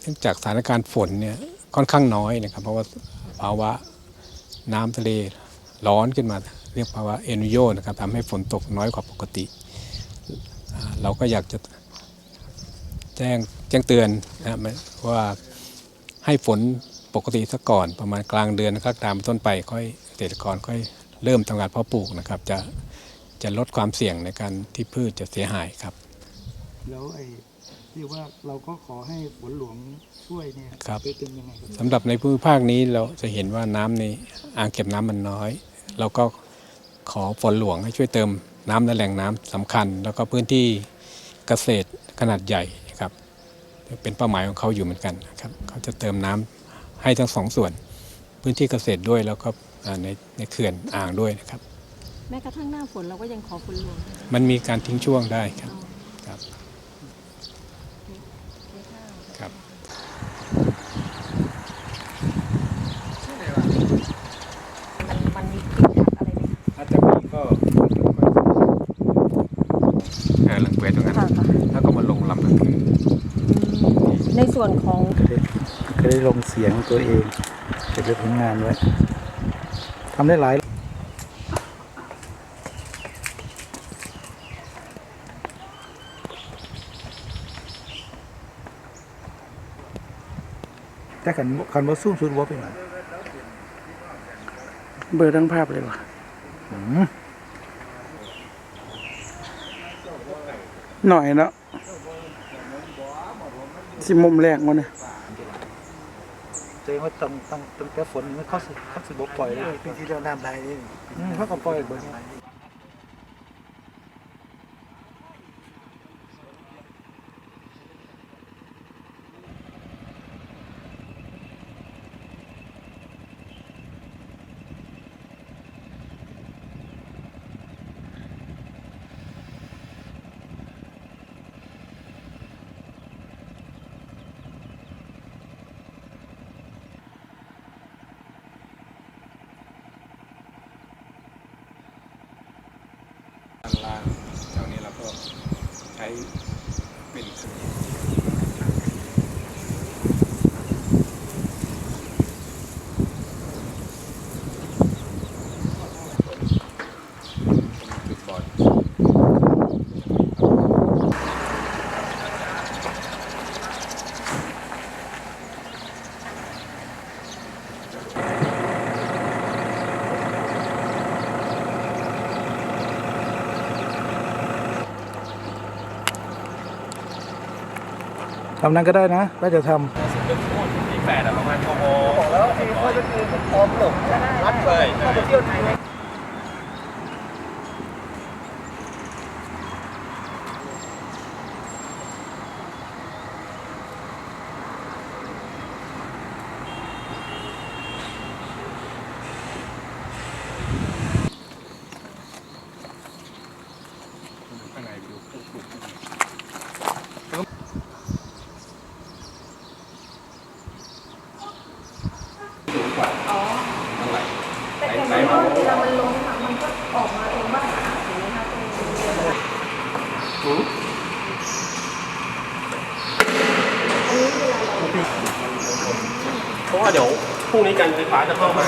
เนื่องจากสถานการณ์ฝนเนี่ยค่อนข้างน้อยนะครับ เพราะว่าภาวะน้ำทะเลร้อนขึ้นมา เรียกภาวะเอนิโยนะครับทำให้ฝนตกน้อยกว่าปกติ เราก็อยากจะแจ้งแจ้งเตือนนะว่าให้ฝนปกติซะก่อนประมาณกลางเดือนกรกฎามต้นไปค่อยเกษตรกรค่อยเริ่มทำการเพาะปลูกนะครับ จะจะลดความเสี่ยงในการที่พืชจะเสียหายครับแล้วไอ ที่ว่าเราก็ขอให้ฝนหลวงช่วยเนี่ยครับเป็นยังไงครับสำหรับในภูมิภาคนี้เราจะเห็นว่าน้ำในอ่างเก็บน้ำมันน้อย เราก็ขอฝนหลวงให้ช่วยเติมน้ำในแหล่งน้ำสำคัญ แล้วก็พื้นที่เกษตรขนาดใหญ่ครับเป็นเป้าหมายของเขาอยู่เหมือนกันนะครับเขาจะเติมน้ำให้ทั้งสองส่วน พื้นที่เกษตรด้วยแล้วก็อ่าในในเขื่อนอ่างด้วยนะครับ แม้กระทั่งหน้าฝนเราก็ยังขอฝนหลวง มันมีการทิ้งช่วงได้ครับครับครับ มันมันมีติดขัดอะไรไหม ถ้าจะมีก็ เออลังเกวตรงนั้นคะค่ะแล้วก็มาลงลำก็คือในส่วนของก็ได้ก็ได้ลงเสียงตัวเองเก็บไว้ผลงานไว้ทำได้หลาย แต่ขันขันว่าสู้สุดว่าเป็นไงเบอร์ทั้งภาพเลยว่ะอืม หน่อยเนาะสิมุมแรกมันเนี่ยเจ๊ว่าตั้งตั้งตั้งแต่ฝนมันเข้าสิเข้าสิบปล่อยเลยปีที่แล้วน้ำได้นี่อืมเขาก็ปล่อยเบิดนี้ ด้างล่างแถวนี้เราก็ใช้ ทำนั้นก็ได้นะถ้าจะทแปดประมาณชั่วโมงำบอกแล้วทีเขาจะคือพร้อมหลบรัดเลยถ้าจะเที่ยวไทย ข้างในดูปลูก มันเวลามันลงค่ะมันก็ออกมาเองบ้างนะเห็นไหมคะตรงนี้เวลาเราเพราะว่าเดี๋ยวพรุ่งนี้การไฟฟ้าจะเข้ามา